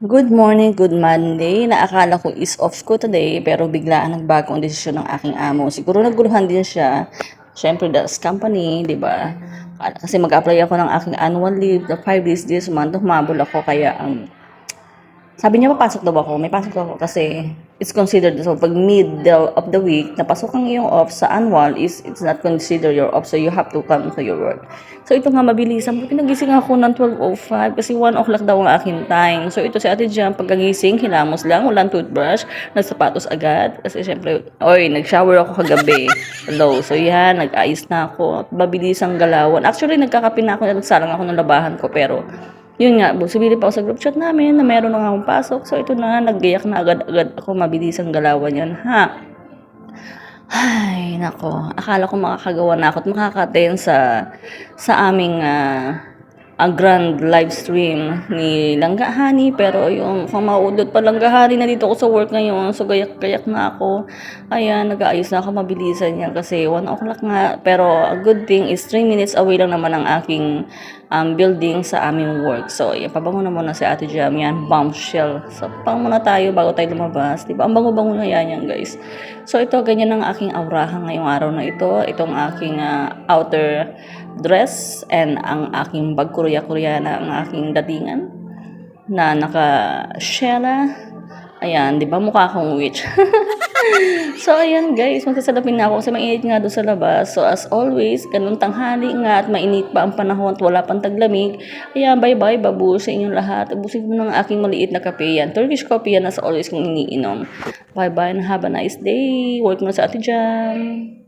Good morning, good Monday. Naakala ko is off ko today pero biglaan nagbago ang desisyon ng aking amo. Siguro naguluhan din siya. Siyempre, that's company, di ba? Kasi mag-apply ako ng aking annual leave, the 5 days this month, humabol ako kaya ang sabi niya, papasok daw ako. May pasok ako kasi it's considered, so pag middle of the week, napasok ang iyong off sa annual, is it's not considered your off, so you have to come to your work. So ito nga, mabilisan. Buti nagising ako ng 12.05 kasi 1 o'clock daw ang aking time. So ito si Ate Jam, pagkagising, hilamos lang, walang toothbrush, nagsapatos agad. Kasi syempre, oy, nag-shower ako kagabi. Hello. So yan, nag-ayos na ako. Mabilisang galawan. Actually, nagkakape na ako, nagsalang ako ng labahan ko, pero yun nga, busibili pa ako sa group chat namin na meron na akong pasok. So, ito na, naggayak na agad-agad ako. Mabilis ang galawan yan, ha? Ay, nako. Akala ko makakagawa na ako at makaka-attend sa, sa aming ah, ang grand live stream ni Langga Honey. Pero yung kung maudot pa Langga Honey, nandito ako sa work ngayon. So, gayak-gayak na ako. Ayan, nag-aayos na ako. Mabilisan niya kasi 1 o'clock nga. Pero, a good thing is 3 minutes away lang naman ang aking um, building sa aming work. So, yan, pabango na muna si Ate Jam. Yan, bombshell. So, pang muna tayo bago tayo lumabas. Diba? Ang bango-bango na yan yan, guys. So, ito, ganyan ang aking aurahan ngayong araw na ito. Itong aking ah, outer dress and ang aking bag kurya-kuryana, ang aking datingan na naka-shella. Ayan, di ba? Mukha akong witch. so, ayan guys, magsasalapin na ako kasi mainit nga doon sa labas. So, as always, ganun tanghali nga at mainit pa ang panahon at wala pang taglamig. Ayan, bye-bye, babu sa inyong lahat. Abusin ko ng aking maliit na kape yan. Turkish coffee yan as always kong iniinom. Bye-bye and have a nice day. Work mo sa ate dyan.